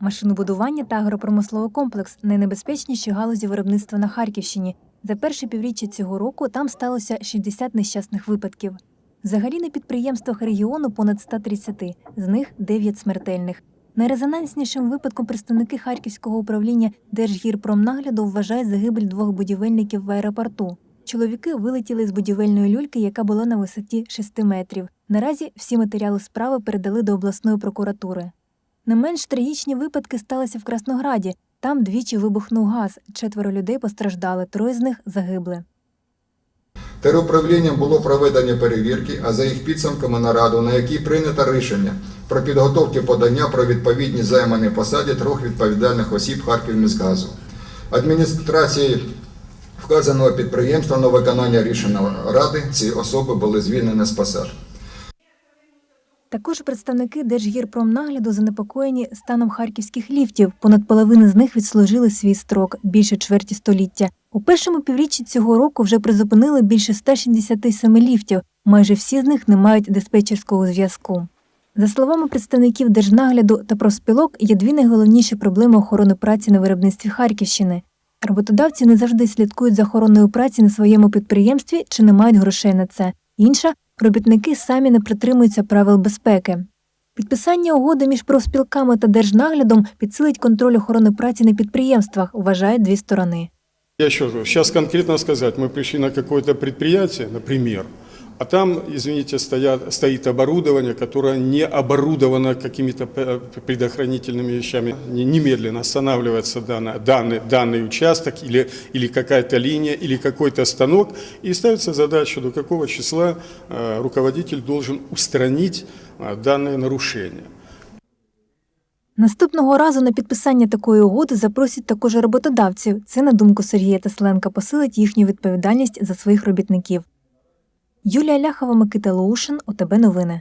Машинобудування та агропромисловий комплекс найнебезпечніші галузі виробництва на Харківщині. За перше півріччя цього року там сталося 60 нещасних випадків. Взагалі на підприємствах регіону понад 130, з них 9 смертельних. Найрезонанснішим випадком представники Харківського управління Держгірпромнагляду вважають загибель двох будівельників в аеропорту. Чоловіки вилетіли з будівельної люльки, яка була на висоті 6 метрів. Наразі всі матеріали справи передали до обласної прокуратури. Не менш трагічні випадки сталися в Краснограді. Там двічі вибухнув газ. Четверо людей постраждали, троє з них загибли. Теруправлінням було проведені перевірки, а за їх підсумками нараду, на якій прийнято рішення про підготовку подання про відповідність займаній посаді трьох відповідальних осіб Харківміськгазу. Адміністрації вказаного підприємства на виконання рішення ради ці особи були звільнені з посад. Також представники Держгірпромнагляду занепокоєні станом харківських ліфтів. Понад половина з них відслужили свій строк більше чверті століття. У першому півріччі цього року вже призупинили більше 167 ліфтів. Майже всі з них не мають диспетчерського зв'язку. За словами представників держнагляду та профспілок, є дві найголовніші проблеми охорони праці на виробництві Харківщини. Роботодавці не завжди слідкують за охороною праці на своєму підприємстві чи не мають грошей на це. Інша робітники самі не притримуються правил безпеки. Підписання угоди між профспілками та держнаглядом підсилить контроль охорони праці на підприємствах, вважають дві сторони. Я що раз говорю, конкретно сказати, ми прийшли на какое-то наприклад. например, а там, извините, стоят, стоит оборудование, которое не оборудовано какими-то п- предохранительными вещами. Не- Немедленно останавливается данный, данный, данный участок или, или какая-то линия, или какой-то станок, и ставится задача, до какого числа э, руководитель должен устранить э, данное нарушение. Наступного разу на підписання такої угоди запросять також і роботодавців. Це, на думку Сергія Тесленка, посилить їхню відповідальність за своїх робітників. Юлія Ляхова, Микита Лоушин, ОТБ Новини.